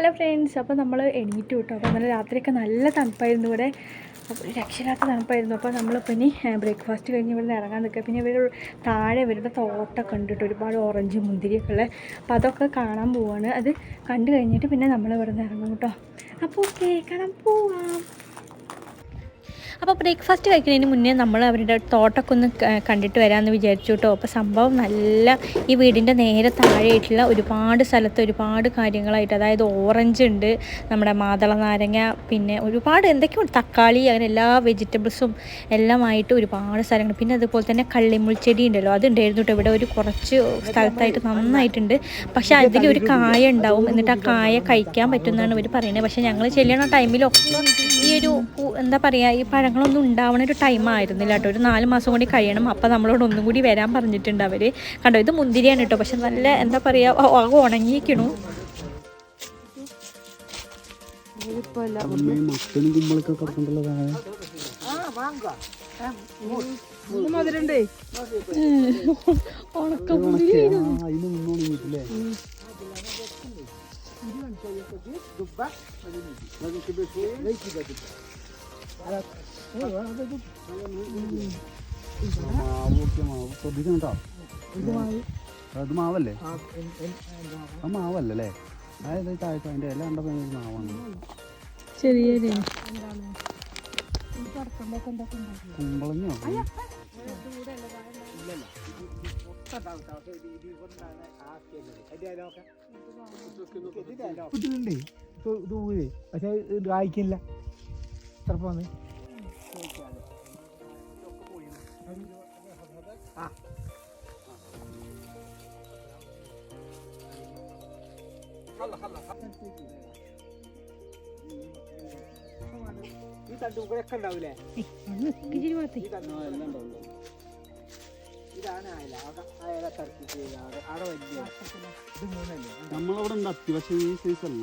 Hello friends അപ്പോൾ നമ്മൾ എണീറ്റ് വിട്ടു അപ്പോൾ നമ്മൾ രാത്രിയൊക്കെ നല്ല തണുപ്പായിരുന്നു ഇവിടെ. അപ്പോൾ രക്ഷയില്ലാത്ത തണുപ്പായിരുന്നു. അപ്പോൾ നമ്മളിപ്പോൾ ഇനി ബ്രേക്ക്ഫാസ്റ്റ് കഴിഞ്ഞ് ഇവിടെ ഇറങ്ങാൻ നിൽക്കുക. പിന്നെ ഇവർ താഴെ ഇവരുടെ തോട്ടമൊക്കെ ഉണ്ട് ഒരുപാട് ഓറഞ്ച് മുന്തിരിയൊക്കെ ഉള്ളത് അപ്പോൾ അതൊക്കെ കാണാൻ പോവാണ്. അത് കണ്ടു കഴിഞ്ഞിട്ട് പിന്നെ നമ്മൾ ഇവിടെ നിന്ന് ഇറങ്ങും കേട്ടോ. അപ്പോൾ ഓക്കെ കാണാൻ പോവാം. അപ്പോൾ ബ്രേക്ക്ഫാസ്റ്റ് കഴിക്കുന്നതിന് മുന്നേ നമ്മൾ അവരുടെ തോട്ടമൊക്കെ ഒന്ന് കണ്ടിട്ട് വരാമെന്ന് വിചാരിച്ചു കേട്ടോ അപ്പോൾ സംഭവം നല്ല ഈ വീടിന്റെ നേരെ താഴെയായിട്ടുള്ള ഒരുപാട് സ്ഥലത്ത് ഒരുപാട് കാര്യങ്ങളായിട്ട് അതായത് ഓറഞ്ച് ഉണ്ട് നമ്മുടെ മാതള നാരങ്ങ പിന്നെ ഒരുപാട് എന്തൊക്കെയുണ്ട് തക്കാളി അങ്ങനെ എല്ലാ വെജിറ്റബിൾസും എല്ലാമായിട്ട് ഒരുപാട് സ്ഥലങ്ങൾ. പിന്നെ അതുപോലെ തന്നെ കള്ളിമുൾച്ചെടി ഉണ്ടല്ലോ അതുണ്ടായിരുന്നു കേട്ടോ ഇവിടെ ഒരു കുറച്ച് സ്ഥലത്തായിട്ട് നന്നായിട്ടുണ്ട്. പക്ഷെ അതിലൊരു കായ ഉണ്ടാവും എന്നിട്ട് ആ കായ കഴിക്കാൻ പറ്റുമെന്നാണ് ഇവർ പറയുന്നത്. പക്ഷേ ഞങ്ങൾ ചെല്ലണ ടൈമിലൊക്കെ ഈ ഒരു എന്താ പറയുക ഈ പഴങ്ങളൊന്നും ഉണ്ടാവണ ഒരു ടൈം ആയിരുന്നില്ല കേട്ടോ ഒരു നാല് മാസം കൂടി കഴിയണം. അപ്പോൾ നമ്മളോട് ഒന്നും കൂടി വരാൻ പറഞ്ഞിട്ടുണ്ട് അവർ കണ്ടോ ഇത് മുന്തിരിയാണ് കേട്ടോ പക്ഷെ നല്ല എന്താ പറയുക ഉണങ്ങിയിരിക്കണു. കുമ്പളൊക്കെ ശ്രദ്ധിക്കണം കേട്ടോ അത് മാവല്ലേ അത് മാവല്ലേ? അതായത് താഴ്ച അതിന്റെ ഇല കണ്ടപ്പോൾ മാവാണ്. ചെറിയ കുമ്പളഞ്ഞോ പക്ഷെ ഇത് വായിക്കില്ല. ഈ ഉണ്ടാവില്ലേ മൂന്നല്ലേ നമ്മളവിടെ ഉണ്ട് ഈ സൈസ് അല്ല.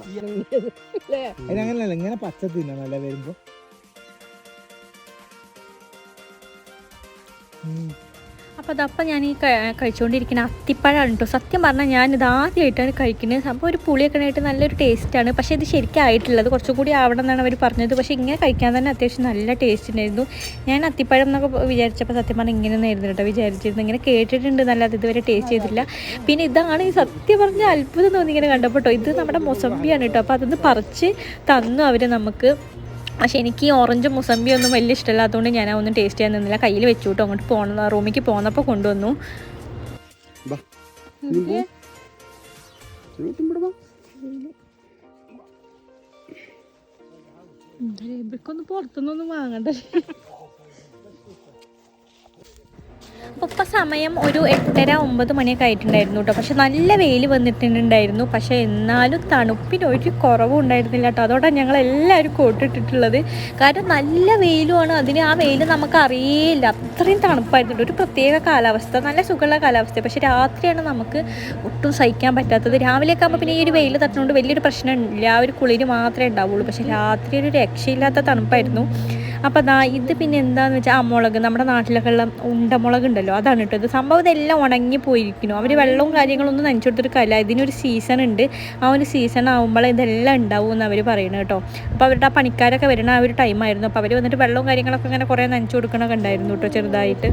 അതിനങ്ങനല്ല ഇങ്ങനെ പച്ച തിന്നണല്ലേ വരുമ്പോ. അപ്പോൾ അതപ്പം ഞാൻ ഈ കഴിച്ചുകൊണ്ടിരിക്കുന്ന അത്തിപ്പഴമാണ് കേട്ടോ സത്യം പറഞ്ഞാൽ ഞാൻ ഇത് ആദ്യമായിട്ടാണ് കഴിക്കുന്നത് സംഭവം ഒരു പുളിയൊക്കെ ആയിട്ട് നല്ലൊരു ടേസ്റ്റാണ്. പക്ഷേ ഇത് ശരിക്കും ആയിട്ടുള്ളത് കുറച്ചും കൂടി ആവണം എന്നാണ് അവർ പറഞ്ഞത്. പക്ഷേ ഇങ്ങനെ കഴിക്കാൻ തന്നെ അത്യാവശ്യം നല്ല ടേസ്റ്റ് ഉണ്ടായിരുന്നു. ഞാൻ അത്തിപ്പഴം എന്നൊക്കെ വിചാരിച്ചപ്പോൾ സത്യം പറഞ്ഞാൽ ഇങ്ങനെ ആയിരുന്നു കേട്ടോ വിചാരിച്ചിരുന്നു. ഇങ്ങനെ കേട്ടിട്ടുണ്ട് നല്ലത് ഇതുവരെ ടേസ്റ്റ് ചെയ്തില്ല പിന്നെ ഇതാണ് ഈ സത്യം പറഞ്ഞ അത്ഭുതം തോന്നി ഇങ്ങനെ കണ്ടപ്പോൾ ഇത് നമ്മുടെ മൊസമ്പിയാണ് കേട്ടോ അപ്പോൾ അതൊന്ന് പറിച്ച് തന്നു അവർ നമുക്ക്. പക്ഷേ എനിക്ക് ഈ ഓറഞ്ചും മുസമ്പി ഒന്നും വലിയ ഇഷ്ടമില്ലാത്തതുകൊണ്ട് ഞാൻ ഒന്നും ടേസ്റ്റ് ചെയ്യാൻ നിന്നില്ല. കയ്യിൽ വെച്ചു കേട്ടോ അങ്ങോട്ട് പോണ റൂമിലേക്ക് പോന്നപ്പോൾ കൊണ്ടുവന്നു. ഇവർക്കൊന്നും പുറത്തുനിന്നൊന്നും വാങ്ങണ്ട സമയം ഒരു എട്ടര ഒമ്പത് മണിയൊക്കെ ആയിട്ടുണ്ടായിരുന്നു കേട്ടോ. പക്ഷെ നല്ല വെയിൽ വന്നിട്ടുണ്ടായിരുന്നു. പക്ഷെ എന്നാലും തണുപ്പിന് ഒരു കുറവും ഉണ്ടായിരുന്നില്ല കേട്ടോ. അതോടാണ് ഞങ്ങൾ എല്ലാവരും കോട്ടിട്ടിട്ടുള്ളത്. കാരണം നല്ല വെയിലുമാണ്. അതിന് ആ വെയിൽ നമുക്ക് അറിയില്ല അത്രയും തണുപ്പായിരുന്നു. ഒരു പ്രത്യേക കാലാവസ്ഥ നല്ല സുഖമുള്ള കാലാവസ്ഥ പക്ഷെ രാത്രിയാണ് നമുക്ക് ഒട്ടും സഹിക്കാൻ പറ്റാത്തത്. രാവിലെയൊക്കെ ആകുമ്പോൾ പിന്നെ ഈ ഒരു വെയിൽ തട്ടുന്നതുകൊണ്ട് വലിയൊരു പ്രശ്നമില്ല. ആ ഒരു കുളിര് മാത്രമേ ഉണ്ടാവുള്ളൂ. പക്ഷെ രാത്രി ഒരു രക്ഷയില്ലാത്ത തണുപ്പായിരുന്നു. അപ്പോൾ ദാ ഇത് പിന്നെ എന്താന്ന് വെച്ചാൽ ആ മുളക് നമ്മുടെ നാട്ടിലൊക്കെ ഉള്ള ഉണ്ടമുളക് ഉണ്ടല്ലോ അതാണ് കേട്ടോ ഇത്. സംഭവം ഇതെല്ലാം ഉണങ്ങി പോയിരിക്കുന്നു. അവർ വെള്ളവും കാര്യങ്ങളൊന്നും നനച്ചു കൊടുത്തിട്ട് കാര്യമില്ല ഇതിനൊരു സീസൺ ഉണ്ട്. ആ ഒരു സീസൺ ആകുമ്പോൾ ഇതെല്ലാം ഉണ്ടാവും എന്ന് അവർ പറയുന്നത് കേട്ടോ. അപ്പോൾ അവരുടെ ആ പണിക്കാരൊക്കെ വരുന്ന ആ ഒരു ടൈമായിരുന്നു അപ്പോൾ അവർ വന്നിട്ട് വെള്ളവും കാര്യങ്ങളൊക്കെ ഇങ്ങനെ കുറേ നനച്ചു കൊടുക്കണമൊക്കെ ഉണ്ടായിരുന്നു കേട്ടോ ചെറുതായിട്ട്.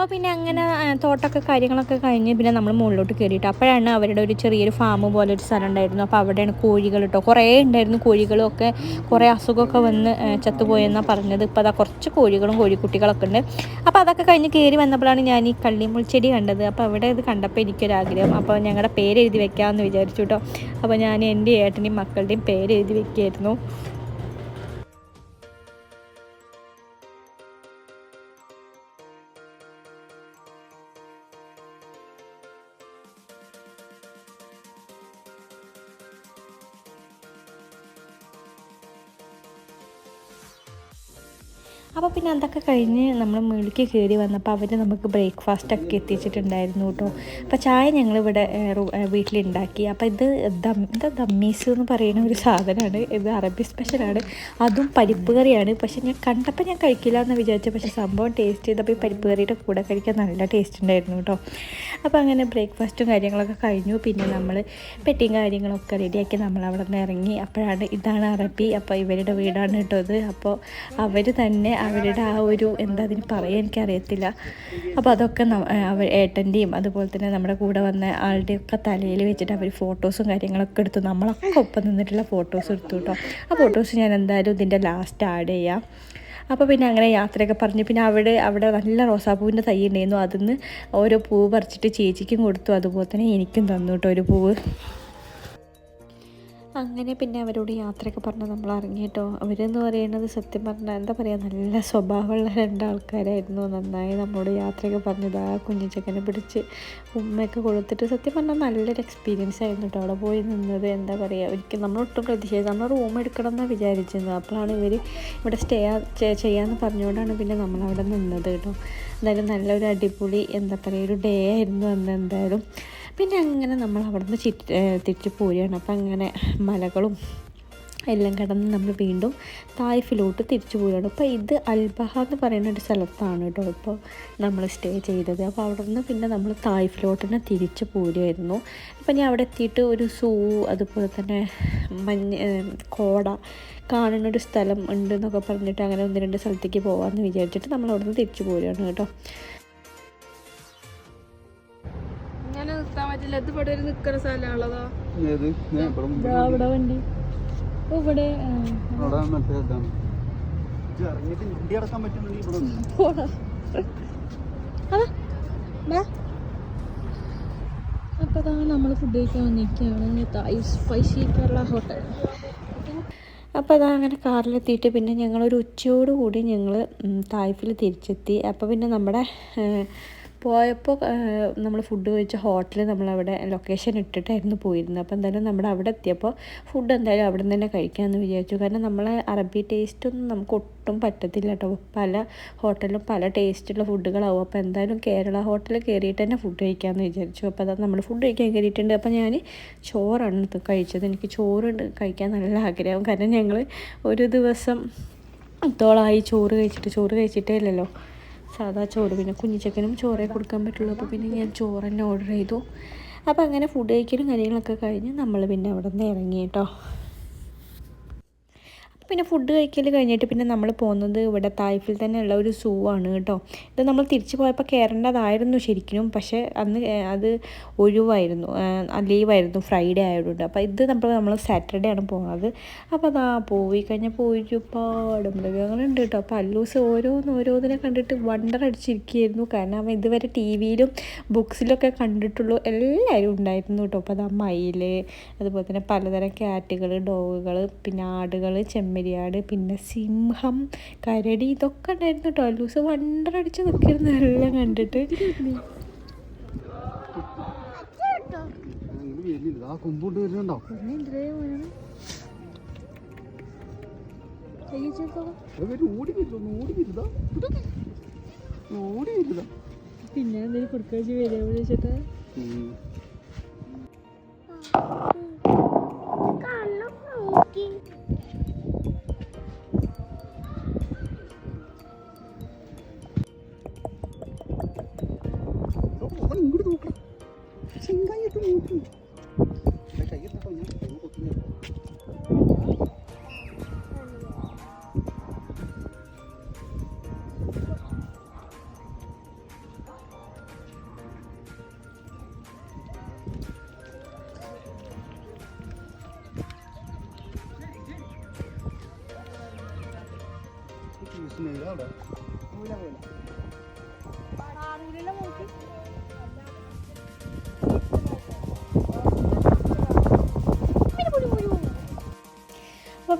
അപ്പോൾ പിന്നെ അങ്ങനെ തോട്ടമൊക്കെ കാര്യങ്ങളൊക്കെ കഴിഞ്ഞ് പിന്നെ നമ്മൾ മുകളിലോട്ട് കയറിയിട്ട് അപ്പോഴാണ് അവരുടെ ഒരു ചെറിയൊരു ഫാം പോലെ ഒരു സ്ഥലം ഉണ്ടായിരുന്നു. അപ്പോൾ അവിടെയാണ് കോഴികൾ കേട്ടോ കുറേ ഉണ്ടായിരുന്നു കോഴികളും ഒക്കെ. കുറേ അസുഖമൊക്കെ വന്ന് ചത്തുപോയെന്നാണ് പറഞ്ഞത്. ഇപ്പോൾ അതാ കുറച്ച് കോഴികളും കോഴിക്കുട്ടികളൊക്കെ ഉണ്ട്. അപ്പോൾ അതൊക്കെ കഴിഞ്ഞ് കയറി വന്നപ്പോഴാണ് ഞാൻ ഈ കള്ളിമുൾച്ചെടി കണ്ടത്. അപ്പോൾ അവിടെ ഇത് കണ്ടപ്പോൾ എനിക്കൊരാഗ്രഹം. അപ്പോൾ ഞങ്ങളുടെ പേര് എഴുതി വെക്കാമെന്ന് വിചാരിച്ചു കേട്ടോ അപ്പോൾ ഞാൻ എന്റെ ഏട്ടന്റെയും മക്കളുടെയും പേര് എഴുതി വെക്കുകയായിരുന്നു അപ്പോൾ പിന്നെ അതൊക്കെ കഴിഞ്ഞ് നമ്മൾ മുകളിലേക്ക് കയറി വന്നപ്പോൾ അവർ നമുക്ക് ബ്രേക്ക്ഫാസ്റ്റൊക്കെ എത്തിച്ചിട്ടുണ്ടായിരുന്നു കേട്ടോ അപ്പോൾ ചായ ഞങ്ങൾ ഇവിടെ വീട്ടിലുണ്ടാക്കി. അപ്പോൾ ഇത് ദം എന്താ ദമ്മീസ് എന്ന് പറയുന്ന ഒരു സാധനമാണ്. ഇത് അറബി സ്പെഷ്യലാണ് അതും പരിപ്പ് കറിയാണ്. പക്ഷേ ഞാൻ കണ്ടപ്പോൾ ഞാൻ കഴിക്കില്ല എന്ന് വിചാരിച്ചു. പക്ഷേ സംഭവം ടേസ്റ്റ് ചെയ്തപ്പോൾ ഈ പരിപ്പ് കറിയുടെ കൂടെ കഴിക്കാൻ നല്ല ടേസ്റ്റ് ഉണ്ടായിരുന്നു കേട്ടോ അപ്പോൾ അങ്ങനെ ബ്രേക്ക്ഫാസ്റ്റും കാര്യങ്ങളൊക്കെ കഴിഞ്ഞു. പിന്നെ നമ്മൾ പെട്ടിയും കാര്യങ്ങളൊക്കെ റെഡിയാക്കി നമ്മൾ അവിടെ നിന്ന് ഇറങ്ങി. അപ്പോഴാണ് ഇതാണ് അറബി. അപ്പോൾ ഇവരുടെ വീടാണ് കേട്ടോ ഇത്. അപ്പോൾ അവർ തന്നെ അവരുടെ ആ ഒരു എന്താ അതിന് പറയാൻ എനിക്കറിയത്തില്ല. അപ്പോൾ അതൊക്കെ അവർ ഏട്ടന്റെയും അതുപോലെ തന്നെ നമ്മുടെ കൂടെ വന്ന ആളുടെയൊക്കെ തലയിൽ വെച്ചിട്ട് അവർ ഫോട്ടോസും കാര്യങ്ങളൊക്കെ എടുത്തു. നമ്മളൊക്കെ ഒപ്പം നിന്നിട്ടുള്ള ഫോട്ടോസ് എടുത്തു കേട്ടോ ആ ഫോട്ടോസ് ഞാൻ എന്തായാലും ഇതിന്റെ ലാസ്റ്റ് ആഡ് ചെയ്യാം. അപ്പോൾ പിന്നെ അങ്ങനെ യാത്രയൊക്കെ പറഞ്ഞ് പിന്നെ അവിടെ അവിടെ നല്ല റോസാപ്പൂവിന്റെ തൈ ഉണ്ടായിരുന്നു. അതിന്ന് ഓരോ പൂവ് പറിച്ചിട്ട് ചേച്ചിക്കും കൊടുത്തു. അതുപോലെ തന്നെ എനിക്കും തന്നു കേട്ടോ ഒരു പൂവ്. അങ്ങനെ പിന്നെ അവരോട് യാത്രയൊക്കെ പറഞ്ഞ് നമ്മൾ ഇറങ്ങി കേട്ടോ. അവരെന്ന് പറയുന്നത് സത്യം പറഞ്ഞാൽ എന്താ പറയുക നല്ല സ്വഭാവമുള്ള രണ്ടാൾക്കാരായിരുന്നു. നന്നായി നമ്മളോട് യാത്രയൊക്കെ പറഞ്ഞത്. ആ കുഞ്ഞിച്ചക്കനെ പിടിച്ച് ഉമ്മയൊക്കെ കൊടുത്തിട്ട് സത്യം പറഞ്ഞാൽ നല്ലൊരു എക്സ്പീരിയൻസ് ആയിരുന്നു കേട്ടോ. അവിടെ പോയി നിന്നത് എന്താ പറയുക ഒരിക്കലും നമ്മളൊട്ടും പ്രതീക്ഷിച്ചത് നമ്മൾ റൂം എടുക്കണം എന്നാണ് വിചാരിച്ചിരുന്നത്. അപ്പോഴാണ് ഇവർ ഇവിടെ സ്റ്റേ ചെയ്യാമെന്ന് പറഞ്ഞുകൊണ്ടാണ് പിന്നെ നമ്മളവിടെ നിന്നത് കേട്ടോ. എന്തായാലും നല്ലൊരു അടിപൊളി എന്താ പറയുക ഒരു ഡേ ആയിരുന്നു അന്ന് എന്തായാലും. പിന്നെ അങ്ങനെ നമ്മൾ അവിടെ നിന്ന് ചി തിരിച്ച് പോരുകയാണ്. അപ്പം അങ്ങനെ മലകളും എല്ലാം കടന്ന് നമ്മൾ വീണ്ടും തായ്ഫിലോട്ട് തിരിച്ചു പോവുകയാണ് അപ്പോൾ ഇത് അൽബഹ എന്ന് പറയുന്ന ഒരു സ്ഥലത്താണ് കേട്ടോ ഇപ്പോൾ നമ്മൾ സ്റ്റേ ചെയ്തത്. അപ്പോൾ അവിടെ നിന്ന് പിന്നെ നമ്മൾ തായ്ഫിലോട്ട് തന്നെ തിരിച്ചു പോരുമായിരുന്നു അപ്പോൾ ഞാൻ അവിടെ എത്തിയിട്ട് ഒരു സൂ അതുപോലെ തന്നെ മഞ്ഞ് കോട കാണുന്ന ഒരു സ്ഥലം ഉണ്ട് എന്നൊക്കെ പറഞ്ഞിട്ട് അങ്ങനെ ഒന്ന് രണ്ട് സ്ഥലത്തേക്ക് പോകാമെന്ന് വിചാരിച്ചിട്ട് നമ്മൾ അവിടെ നിന്ന് തിരിച്ചു പോരുകയാണ് കേട്ടോ. പറ്റില്ല. ഇത് ഇവിടെ ഒരു സ്ഥലമുള്ളതാ ഇവിടെ വണ്ടി. ഇവിടെ അപ്പോൾ അതാണ് നമ്മൾ ഫുഡ് കഴിക്കാൻ വന്നിരിക്കുകയാണ്. തായ് സ്പൈസി കേരള ഹോട്ടൽ അപ്പോൾ അതാ അങ്ങനെ കാറിലെത്തിയിട്ട് പിന്നെ ഞങ്ങളൊരു ഉച്ചയോടുകൂടി ഞങ്ങൾ തായ്ഫിൽ തിരിച്ചെത്തി. അപ്പോൾ പിന്നെ നമ്മുടെ പോയപ്പോൾ നമ്മൾ ഫുഡ് കഴിച്ച ഹോട്ടൽ നമ്മളവിടെ ലൊക്കേഷൻ ഇട്ടിട്ടായിരുന്നു പോയിരുന്നത്. അപ്പോൾ എന്തായാലും നമ്മുടെ അവിടെ എത്തിയപ്പോൾ ഫുഡ് എന്തായാലും അവിടെ നിന്ന് തന്നെ കഴിക്കാമെന്ന് വിചാരിച്ചു. കാരണം നമ്മളെ അറബി ടേസ്റ്റ് ഒന്നും നമുക്ക് ഒട്ടും പറ്റത്തില്ല കേട്ടോ പല ഹോട്ടലിലും പല ടേസ്റ്റുള്ള ഫുഡുകളാവും അപ്പോൾ എന്തായാലും കേരള ഹോട്ടലിൽ കയറിയിട്ട് തന്നെ ഫുഡ് കഴിക്കാമെന്ന് വിചാരിച്ചു. അപ്പോൾ അതാ നമ്മൾ ഫുഡ് കഴിക്കാൻ കയറിയിട്ടുണ്ട് അപ്പോൾ ഞാൻ ചോറാണ് കഴിച്ചത്. എനിക്ക് ചോറ് കഴിക്കാൻ നല്ല ആഗ്രഹം. കാരണം ഞങ്ങൾ ഒരു ദിവസം ത്തോളായി ചോറ് കഴിച്ചിട്ട് ചോറ് കഴിച്ചിട്ടേ ഇല്ലല്ലോ. സാധാ ചോറ് പിന്നെ കുഞ്ഞിച്ചക്കനും ചോറേ കൊടുക്കാൻ പറ്റുള്ളൂ. അപ്പോൾ പിന്നെ ഞാൻ ചോറ് തന്നെ ഓർഡർ ചെയ്തു. അപ്പോൾ അങ്ങനെ ഫുഡ് കഴിക്കലും കാര്യങ്ങളൊക്കെ കഴിഞ്ഞ് നമ്മൾ പിന്നെ അവിടെ നിന്ന് ഇറങ്ങി കേട്ടോ. പിന്നെ ഫുഡ് കഴിക്കൽ കഴിഞ്ഞിട്ട് പിന്നെ നമ്മൾ പോകുന്നത് ഇവിടെ തായ്ഫിൽ ഉള്ള ഒരു സൂ ആണ് കേട്ടോ. ഇത് നമ്മൾ തിരിച്ചു പോയപ്പോൾ കയറേണ്ടതായിരുന്നു ശരിക്കും. പക്ഷേ അന്ന് അത് ഒഴിവായിരുന്നു. ലീവായിരുന്നു ഫ്രൈഡേ ആയതുകൊണ്ട്. അപ്പോൾ ഇത് നമ്മൾ നമ്മൾ സാറ്റർഡേ ആണ് പോകുന്നത് അപ്പോൾ അതാ പോയി കഴിഞ്ഞാൽ പോയിട്ട് ഒരുപാട് മൃഗങ്ങളുണ്ട് കേട്ടോ. അപ്പോൾ അല്ലൂസ് ഓരോന്ന് ഓരോന്നിനെ കണ്ടിട്ട് വണ്ടർ അടിച്ചിരിക്കുകയായിരുന്നു. കാരണം അവൻ ഇതുവരെ ടി വിയിലും ബുക്സിലൊക്കെ കണ്ടിട്ടുള്ളൂ. എല്ലാവരും ഉണ്ടായിരുന്നു കേട്ടോ. അപ്പോൾ അതാ മയിൽ അതുപോലെ തന്നെ പലതരം ക്യാറ്റുകൾ ഡോഗുകൾ പിന്നെ ആടുകൾ ചെമ്മരിയാട് പിന്നെ സിംഹം കരടി ഇതൊക്കെ ഉണ്ടായിരുന്നു കേട്ടോ അല്ലൂസ് വണ്ടർ അടിച്ച് നിൽക്കിയിരുന്നു എല്ലാം കണ്ടിട്ട്. ആ കുമ്പോട്ട് വരുന്നുണ്ടോ ഓടി ഓടി ഓടി പിന്നെ എന്തെങ്കിലും കൊടുക്കാൻ വരുമോ വിളിച്ചിട്ട്. അവിടെ. അപ്പോൾ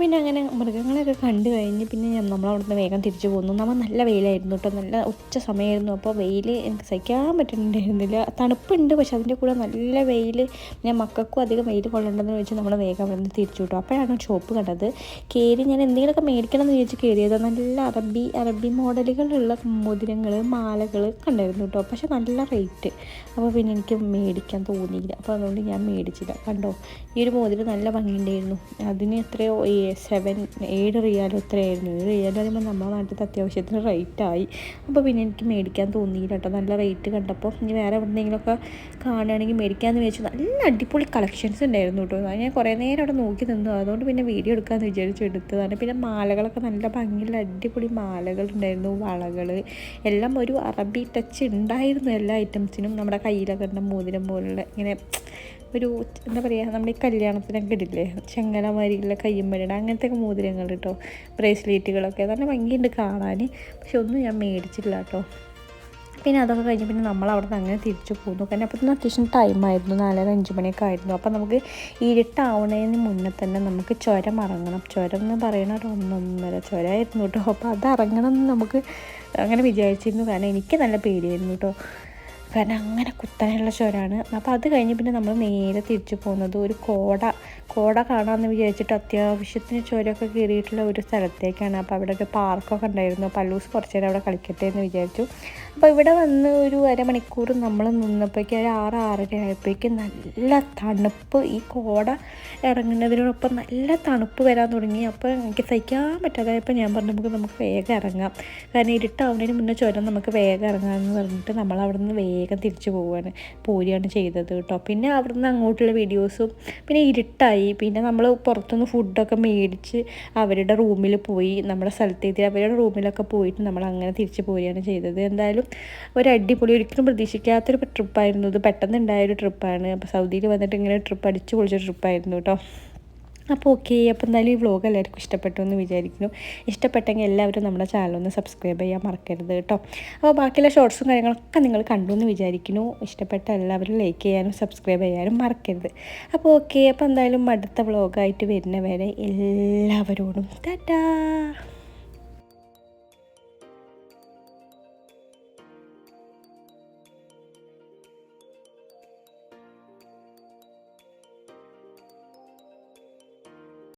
പിന്നെ അങ്ങനെ മൃഗങ്ങളെയൊക്കെ കണ്ടു കഴിഞ്ഞ് പിന്നെ നമ്മളവിടുന്ന് വേഗം തിരിച്ചു പോന്നു. നമ്മൾ നല്ല വെയിലായിരുന്നു കേട്ടോ നല്ല ഉച്ച സമയമായിരുന്നു. അപ്പോൾ വെയിൽ എനിക്ക് സഹിക്കാൻ പറ്റുന്നുണ്ടായിരുന്നില്ല. തണുപ്പുണ്ട്. പക്ഷെ അതിന്റെ കൂടെ നല്ല വെയിൽ പിന്നെ മക്കൾക്കും അധികം വെയിൽ കൊള്ളണ്ടെന്ന് വെച്ച് നമ്മൾ വേഗം അവിടെ തിരിച്ചു വിട്ടു. അപ്പോഴാണ് ഷോപ്പ് കണ്ടത്. കയറി ഞാൻ എന്തെങ്കിലുമൊക്കെ മേടിക്കണം എന്ന് വിചാരിച്ച് കയറിയത് നല്ല അറബി അറബി മോഡലുകളുള്ള മോതിരങ്ങൾ മാലകൾ കണ്ടായിരുന്നു കേട്ടോ പക്ഷെ നല്ല റേറ്റ്. അപ്പോൾ പിന്നെ എനിക്ക് മേടിക്കാൻ തോന്നിയില്ല. അപ്പോൾ അതുകൊണ്ട് ഞാൻ മേടിച്ചില്ല. കണ്ടോ? ഈ ഒരു മോതിരം നല്ല ഭംഗിയുണ്ടായിരുന്നു. അതിന് എത്രയോ സെവൻ ഏഴ് റിയാൽ എത്രയായിരുന്നു ഏഴ് റിയാൽ പറയുമ്പോൾ നമ്മുടെ നാട്ടിലത്തെ അത്യാവശ്യത്തിന് റേറ്റായി അപ്പോൾ പിന്നെ എനിക്ക് മേടിക്കാൻ തോന്നിയില്ല കേട്ടോ നല്ല റേറ്റ് കണ്ടപ്പോൾ ഇനി വേറെ എവിടെയെങ്കിലുമൊക്കെ കാണുകയാണെങ്കിൽ മേടിക്കാമെന്ന് വിചാരിച്ചു. നല്ല അടിപൊളി കളക്ഷൻസ് ഉണ്ടായിരുന്നു കേട്ടോ ഞാൻ കുറേ നേരം അവിടെ നോക്കി നിന്നു. അതുകൊണ്ട് പിന്നെ വീഡിയോ എടുക്കാമെന്ന് വിചാരിച്ചു എടുത്തതാണ്. പിന്നെ മാലകളൊക്കെ നല്ല ഭംഗിയുള്ള അടിപൊളി മാലകൾ ഉണ്ടായിരുന്നു. വളകൾ എല്ലാം ഒരു അറബി ടച്ച് ഉണ്ടായിരുന്നു എല്ലാ ഐറ്റംസിനും നമ്മുടെ കയ്യിലൊക്കെ ഉണ്ട മോതിരം പോലുള്ള ഇങ്ങനെ ഒരു എന്താ പറയുക നമ്മുടെ ഈ കല്യാണത്തിനൊക്കെ ഇടില്ലേ? ചെങ്ങല മാരിയുള്ള കയ്യുമ്പഴയുടെ അങ്ങനത്തെ ഒക്കെ മോതിരങ്ങൾ കേട്ടോ ബ്രേസ്ലെറ്റുകളൊക്കെ. നല്ല ഭംഗിയുണ്ട് കാണാൻ പക്ഷെ ഒന്നും ഞാൻ മേടിച്ചില്ല കേട്ടോ പിന്നെ അതൊക്കെ കഴിഞ്ഞ് പിന്നെ നമ്മൾ അവിടെ നിന്ന് അങ്ങനെ തിരിച്ചു പോന്നു. കാരണം അപ്പോൾ അത്യാവശ്യം ടൈമായിരുന്നു നാലര അഞ്ച് മണിയൊക്കെ ആയിരുന്നു. അപ്പോൾ നമുക്ക് ഇരുട്ടാവണതിന് മുന്നേ തന്നെ നമുക്ക് ചുരം ഇറങ്ങണം ചുരം എന്ന് പറയണ ഒരു ഒന്നൊന്നര ചുരമായിരുന്നു കേട്ടോ അപ്പോൾ അത് ഇറങ്ങണം എന്ന് നമുക്ക് അങ്ങനെ വിചാരിച്ചിരുന്നു. കാരണം എനിക്ക് നല്ല പേടിയായിരുന്നു കേട്ടോ കാരണം അങ്ങനെ കുത്തനെയുള്ള ചുരമാണ് അപ്പോൾ അത് കഴിഞ്ഞ് പിന്നെ നമ്മൾ നേരെ തിരിച്ചു പോകുന്നത് ഒരു കോട. കോട കാണാമെന്ന് വിചാരിച്ചിട്ട് അത്യാവശ്യത്തിന് ചുരമൊക്കെ കയറിയിട്ടുള്ള ഒരു സ്ഥലത്തേക്കാണ്. അപ്പോൾ അവിടെ ഒരു പാർക്കൊക്കെ ഉണ്ടായിരുന്നു. പല്ലൂസ് കുറച്ച് നേരം അവിടെ കളിക്കട്ടെ എന്ന് വിചാരിച്ചു. അപ്പോൾ ഇവിടെ വന്ന് ഒരു അരമണിക്കൂർ നമ്മൾ നിന്നപ്പോഴേക്കും ഒരു ആറ് ആറര ആയപ്പോഴേക്കും നല്ല തണുപ്പ്. ഈ കോട ഇറങ്ങുന്നതിനോടൊപ്പം നല്ല തണുപ്പ് വരാൻ തുടങ്ങി. അപ്പോൾ എനിക്ക് സഹിക്കാൻ പറ്റാതായപ്പോൾ ഞാൻ പറഞ്ഞു നമുക്ക് നമുക്ക് വേഗം ഇറങ്ങാം. കാരണം ഇരുട്ടാവുന്നതിന് മുന്നേ ചുരം നമുക്ക് വേഗം ഇറങ്ങാമെന്ന് പറഞ്ഞിട്ട് നമ്മൾ അവിടെ നിന്ന് വേഗം തിരിച്ചു പോവുകയാണ് പോരുകയാണ് ചെയ്തത് കേട്ടോ. പിന്നെ അവിടുന്ന് അങ്ങോട്ടുള്ള വീഡിയോസും പിന്നെ ഇരുട്ടായി. പിന്നെ നമ്മൾ പുറത്തുനിന്ന് ഫുഡൊക്കെ മേടിച്ച് അവരുടെ റൂമിൽ പോയി നമ്മുടെ സ്ഥലത്തെത്തി അവരുടെ റൂമിലൊക്കെ പോയിട്ട് നമ്മൾ അങ്ങനെ തിരിച്ചു പോരുകയാണ് ചെയ്തത്. എന്തായാലും ഒരു അടിപൊളി ഒരിക്കലും പ്രതീക്ഷിക്കാത്തൊരു ട്രിപ്പായിരുന്നു ഇത്. പെട്ടെന്ന് ഉണ്ടായൊരു ട്രിപ്പാണ്. അപ്പോൾ സൗദിയിൽ വന്നിട്ട് ഇങ്ങനെ ട്രിപ്പ് അടിച്ചു പൊളിച്ച ട്രിപ്പായിരുന്നു കേട്ടോ. അപ്പോൾ ഓക്കെ അപ്പോൾ എന്തായാലും ഈ വ്ലോഗ് എല്ലാവർക്കും ഇഷ്ടപ്പെട്ടു എന്ന് വിചാരിക്കുന്നു. ഇഷ്ടപ്പെട്ടെങ്കിൽ എല്ലാവരും നമ്മുടെ ചാനൽ ഒന്ന് സബ്സ്ക്രൈബ് ചെയ്യാൻ മറക്കരുത് കേട്ടോ. അപ്പോൾ ബാക്കിയുള്ള ഷോർട്സും കാര്യങ്ങളൊക്കെ നിങ്ങൾ കണ്ടു എന്ന് വിചാരിക്കുന്നു. ഇഷ്ടപ്പെട്ട എല്ലാവരും ലൈക്ക് ചെയ്യാനും സബ്സ്ക്രൈബ് ചെയ്യാനും മറക്കരുത്. അപ്പോൾ ഓക്കെ അപ്പോൾ എന്തായാലും അടുത്ത വ്ലോഗായിട്ട് വരുന്ന വരെ എല്ലാവരോടും ടാറ്റാ!